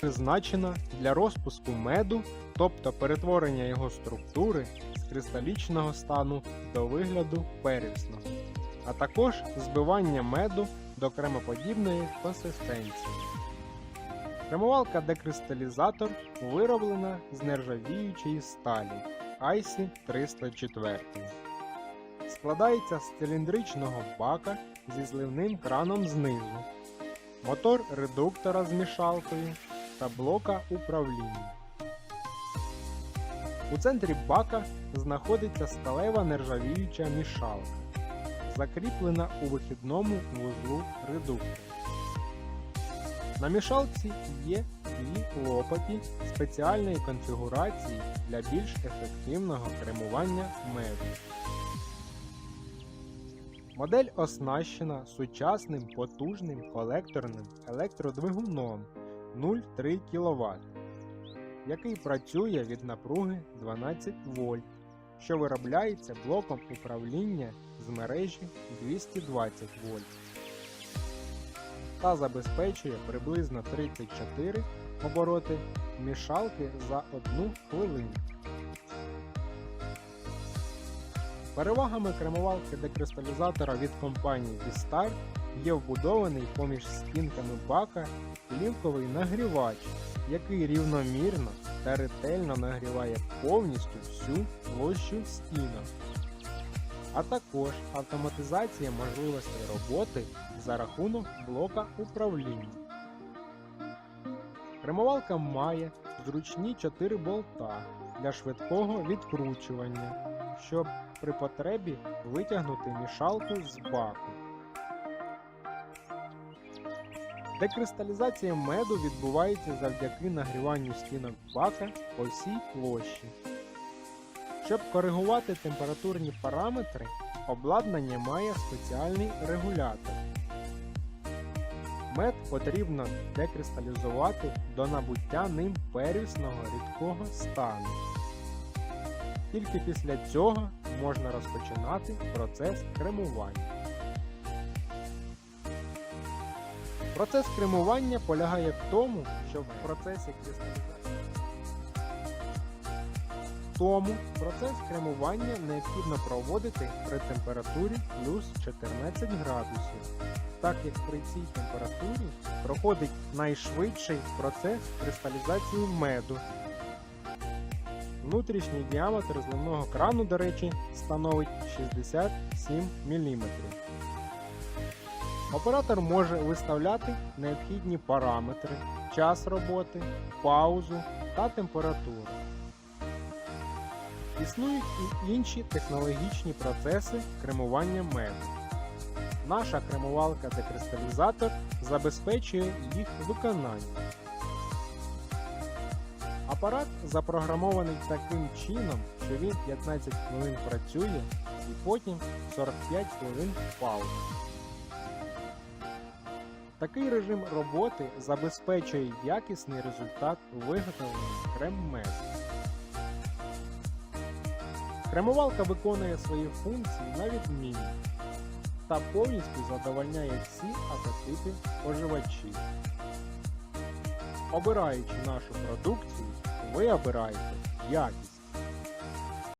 призначена для розпуску меду, тобто перетворення його структури з кристалічного стану до вигляду первісного, а також збивання меду до кремоподібної консистенції. Кремувалка декристалізатор вироблена з нержавіючої сталі IC 304. Складається з циліндричного бака зі зливним краном знизу, мотор редуктора з мішалкою та блока управління. У центрі бака знаходиться сталева нержавіюча мішалка, закріплена у вихідному вузлу редуктора. На мішалці є дві лопаті спеціальної конфігурації для більш ефективного кремування меду. Модель оснащена сучасним потужним колекторним електродвигуном 0,3 кВт, який працює від напруги 12 вольт, що виробляється блоком управління з мережі 220 вольт та забезпечує приблизно 34 обороти мішалки за 1 хвилину. Перевагами кремувалки декристалізатора від компанії Vistar є вбудований поміж стінками бака плівковий нагрівач, який рівномірно та ретельно нагріває повністю всю площу стінок, а також автоматизація можливостей роботи за рахунок блока управління. Кремувалка має зручні 4 болта для швидкого відкручування, щоб при потребі витягнути мішалку з баку. Декристалізація меду відбувається завдяки нагріванню стінок бака по всій площі. Щоб коригувати температурні параметри, обладнання має спеціальний регулятор. Мед потрібно декристалізувати до набуття ним первісного рідкого стану. Тільки після цього можна розпочинати процес кремування. Процес кремування полягає в тому, що в процесі тому процес кремування необхідно проводити при температурі плюс 14 градусів, так як при цій температурі проходить найшвидший процес кристалізації меду. Внутрішній діаметр зливного крану, до речі, становить 67 мм. Оператор може виставляти необхідні параметри, час роботи, паузу та температуру. Існують і інші технологічні процеси кремування меду. Наша кремувалка декристалізатор забезпечує їх виконання. Апарат запрограмований таким чином, що він 15 хвилин працює і потім 45 хвилин пауза. Такий режим роботи забезпечує якісний результат виготовлення крем-меду. Кремувалка виконує свої функції на відмінно та повністю задовольняє всі апетити споживачів. Обираючи нашу продукцію, ви обираєте якість.